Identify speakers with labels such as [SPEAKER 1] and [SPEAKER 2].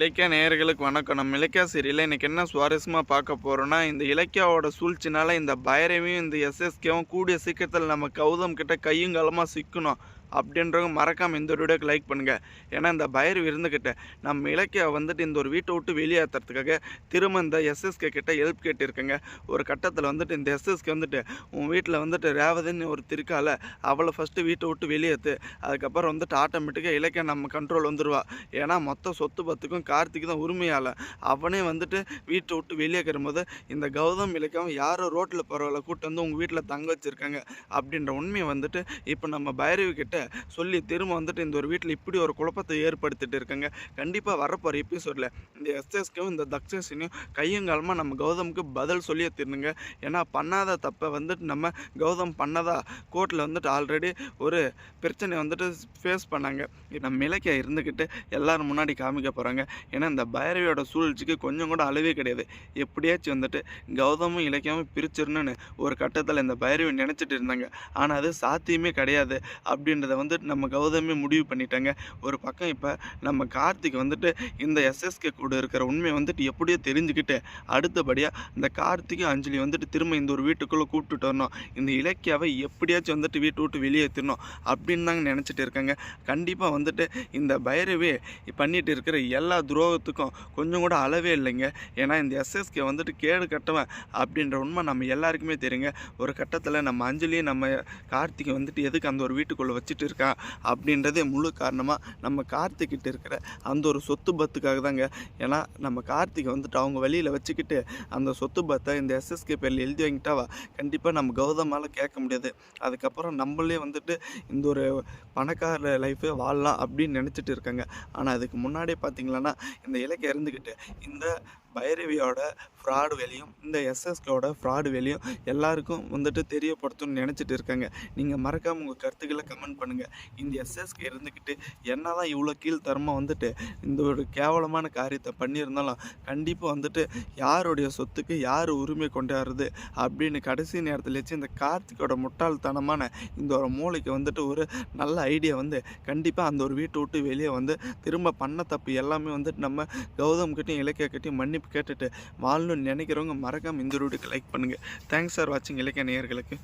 [SPEAKER 1] இலக்கிய நேயர்களுக்கு வணக்கம். நம்ம இலக்கியா சீரியலில் இன்றைக்கி என்ன சுவாரஸ்யமாக பார்க்க போகிறோன்னா இந்த இலக்கியாவோட சூழ்ச்சினால இந்த பைரவியும் இந்த எஸ்எஸ்கேவும் கூடிய சீக்கிரத்தில் நம்ம கௌதம் கிட்ட கையும் காலமாக சிக்கணும். அப்படின்றவங்க மறக்காமல் இந்த ஒரு வீடியோக்கு லைக் பண்ணுங்கள் ஏன்னா இந்த பைரவி விருந்துக்கிட்ட நம்ம இலக்கிய வந்துட்டு இந்த ஒரு வீட்டை விட்டு வெளியேற்றுறதுக்காக திரும்ப இந்த எஸ்எஸ்கே கிட்ட ஹெல்ப் கேட்டிருக்கேங்க. ஒரு கட்டத்தில் வந்துட்டு இந்த எஸ்எஸ்கே வந்துட்டு உன் வீட்டில் வந்துட்டு ரேவதின்னு ஒரு திருக்கால அவளை ஃபஸ்ட்டு வீட்டை விட்டு வெளியேற்று அதுக்கப்புறம் வந்துட்டு ஆட்டோமேட்டிக்காக இலக்கிய நம்ம கண்ட்ரோல் வந்துடுவா ஏன்னா மொத்த சொத்து பத்துக்கும் கார்த்திக் தான் உரிமையால் அவனே வந்துட்டு வீட்டை விட்டு வெளியேக்கிற போது இந்த கௌதம் இலக்கியம் யாரோ ரோட்டில் போகிறவளை கூட்டு வந்து உங்கள் வீட்டில் தங்க வச்சுருக்காங்க. அப்படின்ற உண்மையை வந்துட்டு இப்போ நம்ம பைரவி கிட்ட சொல்லி திரும்ப வந்துட்டு இந்த ஒரு வீட்டில் இப்படி ஒரு குழப்பத்தை ஏற்படுத்திட்டு இருக்காங்க. கண்டிப்பாக வரப்போகிற எபிசோடில் இந்த எஸ்எஸ்க்கும் இந்த தக்ஷசினையும் கையங்காலமாக நம்ம கௌதமுக்கு பதில் சொல்லியே திருணுங்க. ஏன்னா பண்ணாத தப்பை வந்துட்டு நம்ம கௌதம் பண்ணதா கோர்ட்டில் வந்துட்டு ஆல்ரெடி ஒரு பிரச்சனை வந்துட்டு ஃபேஸ் பண்ணாங்க. நம்ம இலக்கியா இருந்துக்கிட்டு எல்லோரும் முன்னாடி காமிக்க போகிறாங்க ஏன்னா இந்த பைரவியோட சூழ்ச்சிக்கு கொஞ்சம் கூட அளவே கிடையாது. எப்படியாச்சும் வந்துட்டு கௌதமும் இலக்கியமும் பிரிச்சிடணும்னு ஒரு கட்டத்தில் இந்த பைரவி நினச்சிட்டு இருந்தாங்க. ஆனால் அது சாத்தியமே கிடையாது அப்படின்றது வந்துட்டு நம்ம கௌதமே முடிவு பண்ணிட்டாங்க. ஒரு பக்கம் இப்போ நம்ம கார்த்திக் வந்துட்டு இந்த எஸ்எஸ்கே கூட இருக்கிற உண்மையை வந்துட்டு எப்படியோ தெரிஞ்சுக்கிட்டு அடுத்தபடியாக இந்த கார்த்திக்கும் அஞ்சலி வந்துட்டு திரும்ப இந்த ஒரு வீட்டுக்குள்ளே கூப்பிட்டுட்டு வரணும். இந்த இலக்கியாவை எப்படியாச்சும் வந்துட்டு வீட்டை விட்டு வெளியேற்றணும் அப்படின்னு தாங்க நினச்சிட்டு இருக்காங்க. கண்டிப்பாக வந்துட்டு இந்த பைரவே பண்ணிட்டு இருக்கிற எல்லா துரோகத்துக்கும் கொஞ்சம் கூட அளவே இல்லைங்க. ஏன்னா இந்த எஸ்எஸ்கே வந்துட்டு கேடு கட்டவன் அப்படின்ற உண்மை நம்ம எல்லாருக்குமே தெரியுங்க. ஒரு கட்டத்தில் நம்ம அஞ்சலியை நம்ம கார்த்திகை வந்துட்டு எதுக்கு அந்த ஒரு வீட்டுக்குள்ளே வச்சுட்டு இருக்கா அப்படின்றதே முழு காரணமாக நம்ம கார்த்திகிட்ட இருக்கிற அந்த ஒரு சொத்து பத்துக்காக தாங்க ஏன்னா நம்ம கார்த்திகை வந்துட்டு அவங்க வழியில் வச்சுக்கிட்டு அந்த சொத்து பத்தை இந்த எஸ்எஸ்கே பேரில் எழுதி வாங்கிட்டாவா கண்டிப்பாக நம்ம கௌதமால் கேட்க முடியாது. அதுக்கப்புறம் நம்மளே வந்துட்டு இந்த ஒரு பணக்கார லைஃபே வாழலாம் அப்படின்னு நினச்சிட்டு இருக்காங்க. ஆனால் அதுக்கு முன்னாடியே பார்த்தீங்களன்னா இந்த இலக்கை இருந்துக்கிட்டு இந்த பைரவியோட ஃப்ராடு வேலையும் இந்த எஸ்எஸ்கோட ஃப்ராடு வேலையும் எல்லாருக்கும் வந்துட்டு தெரியப்படுத்தணும்னு நினச்சிட்டு இருக்காங்க. நீங்கள் மறக்காமல் உங்கள் கருத்துக்களை கமெண்ட் பண்ணுங்கள் இந்த எஸ்எஸ்கே இருந்துக்கிட்டு என்ன தான் இவ்வளோ கீழ்த்தரமாக வந்துட்டு இந்த ஒரு கேவலமான காரியத்தை பண்ணியிருந்தாலும் கண்டிப்பாக வந்துட்டு யாருடைய சொத்துக்கு யார் உரிமை கொண்டாடுறது அப்படின்னு கடைசி நேரத்தில் வச்சு இந்த கார்த்திகோட முட்டாள்தனமான இந்த ஒரு மூளைக்கு வந்துட்டு ஒரு நல்ல ஐடியா வந்து கண்டிப்பாக அந்த ஒரு வீட்டை விட்டு வெளியே வந்து திரும்ப பண்ண தப்பு எல்லாமே வந்துட்டு நம்ம கௌதம் கிட்டையும் இலக்கிய கிட்டையும் மன்னிப்பு கேட்டுட்டு வாழணும்னு நினைக்கிறவங்க மறக்காமல் இந்த வீடியோக்கு லைக் பண்ணுங்கள் தேங்க்ஸ் ஃபார் வாட்சிங் இலக்கிய நேயர்களுக்கு.